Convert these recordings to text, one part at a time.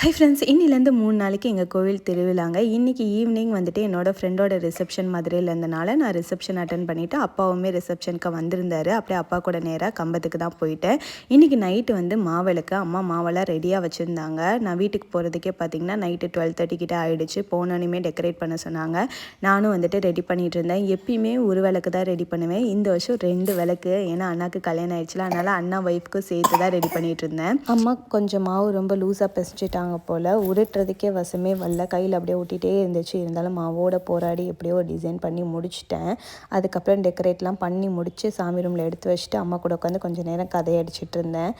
Hi friends இன்னிலேருந்து மூணு நாளைக்கு எங்கள் கோவில் திருவிழாங்க. இன்றைக்கி ஈவினிங் வந்துட்டு என்னோட ஃப்ரெண்டோட ரிசப்ஷன் மதுரையில் இருந்தனால நான் ரிசப்ஷன் அட்டன் பண்ணிவிட்டு அப்பாவுமே ரிசப்ஷனுக்கு வந்திருந்தார். அப்படியே அப்பா கூட நேராக கம்பத்துக்கு தான் போயிட்டேன். இன்றைக்கி நைட்டு வந்து மாவிளக்கு அம்மா மாவெல்லாம் ரெடியாக வச்சுருந்தாங்க. நான் வீட்டுக்கு போகிறதுக்கே பார்த்தீங்கன்னா நைட்டு டுவெல் தேர்ட்டி கிட்டே ஆகிடுச்சு போனோனையுமே டெக்கரேட் பண்ண சொன்னாங்க. நானும் வந்துட்டு ரெடி பண்ணிகிட்டு இருந்தேன். எப்பயுமே ஒரு விளக்கு தான் ரெடி பண்ணுவேன். இந்த வருஷம் ரெண்டு விளக்கு. ஏன்னா அண்ணாக்கு கல்யாணம் ஆயிடுச்சுல அதனால் அண்ணா ஒய்ஃப்க்கும் சேர்த்து தான் ரெடி பண்ணிகிட்டு இருந்தேன். அம்மா கொஞ்சம் மாவு ரொம்ப லூஸாக பிசைச்சிட்டாங்க போல். உருட்டுறதுக்கே வசமே வரல. கையில் அப்படியே ஒட்டிகிட்டே இருந்துச்சு. இருந்தாலும் மாவோட போராடி எப்படியோ டிசைன் பண்ணி முடிச்சிட்டேன். அதுக்கப்புறம் டெக்கரேட்லாம் பண்ணி முடித்து சாமி ரூமில் எடுத்து வச்சுட்டு அம்மா கூட உட்காந்து கொஞ்சம் நேரம் கதையடிச்சிட்டு இருந்தேன்.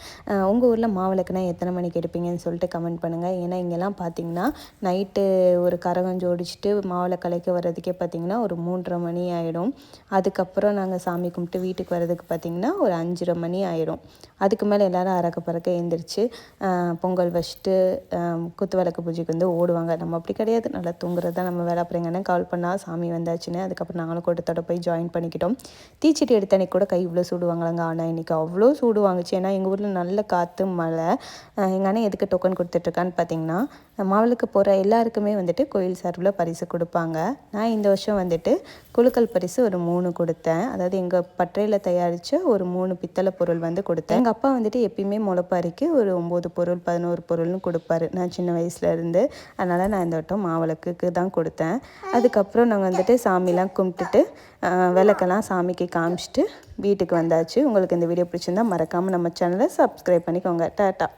உங்கள் ஊரில் மாவிளக்குனா எத்தனை மணிக்கு எடுப்பீங்கன்னு சொல்லிட்டு கமெண்ட் பண்ணுங்கள் ஏன்னா இங்கெல்லாம் பார்த்தீங்கன்னா நைட்டு ஒரு கரகம் ஜோடிச்சுட்டு மாவிளை கலைக்க வர்றதுக்கே பார்த்தீங்கன்னா ஒரு மூன்றரை மணி ஆகிடும் அதுக்கப்புறம் நாங்கள் சாமி கும்பிட்டு வீட்டுக்கு வர்றதுக்கு பார்த்திங்கன்னா ஒரு அஞ்சரை மணி ஆகிடும் அதுக்கு மேலே எல்லோரும் அறக்க பறக்க எழுந்திரிச்சு பொங்கல் வச்சுட்டு குத்து விளக்கு பூஜைக்கு வந்து ஓடுவாங்க. நம்ம அப்படி கிடையாது. நல்லா தூங்குறது தான் நம்ம வேலை. அப்புறம் எங்கன்னா கால் பண்ணால் சாமி வந்தாச்சுன்னு. அதுக்கப்புறம் நாங்களும் கூட்டத்தோட போய் ஜாயின் பண்ணிக்கிட்டோம். தீச்சட்டி எடுத்த அன்றைக்கி கூட கை இவ்வளோ சூடுவாங்களாங்க. ஆனால் இன்றைக்கி அவ்வளோ சூடு வாங்குச்சு ஏன்னா எங்கள் ஊரில் நல்ல காற்று மழை. எங்கள் அண்ணன் எதுக்கு டோக்கன் கொடுத்துட்ருக்கான்னு பார்த்தீங்கன்னா மாவளுக்கு போகிற எல்லாருக்குமே வந்துட்டு கோயில் சார்பில் பரிசு கொடுப்பாங்க. நான் இந்த வருஷம் வந்துட்டு குழுக்கள் பரிசு ஒரு மூணு கொடுத்தேன். அதாவது எங்கள் பற்றையில் தயாரித்த ஒரு மூணு பித்தளை பொருள் வந்து கொடுத்தேன். எங்கள் அப்பா வந்துட்டு எப்பயுமே முளைப்பாரிக்கு ஒரு ஒம்பது பொருள் பதினோரு பொருள்னு கொடுப்பாரு. நான் சின்ன வயசுலேருந்து அதனால் நான் இந்த வட்டம் மாவிளக்குக்கு தான் கொடுத்தேன். அதுக்கப்புறம் நாங்கள் வந்துட்டு சாமிலாம் கும்பிட்டுட்டு விளக்கெல்லாம் சாமிக்கு காமிச்சிட்டு வீட்டுக்கு வந்தாச்சு. உங்களுக்கு இந்த வீடியோ பிடிச்சிருந்தா மறக்காமல் நம்ம சேனலை சப்ஸ்கிரைப் பண்ணிக்கோங்க. டாட்டா.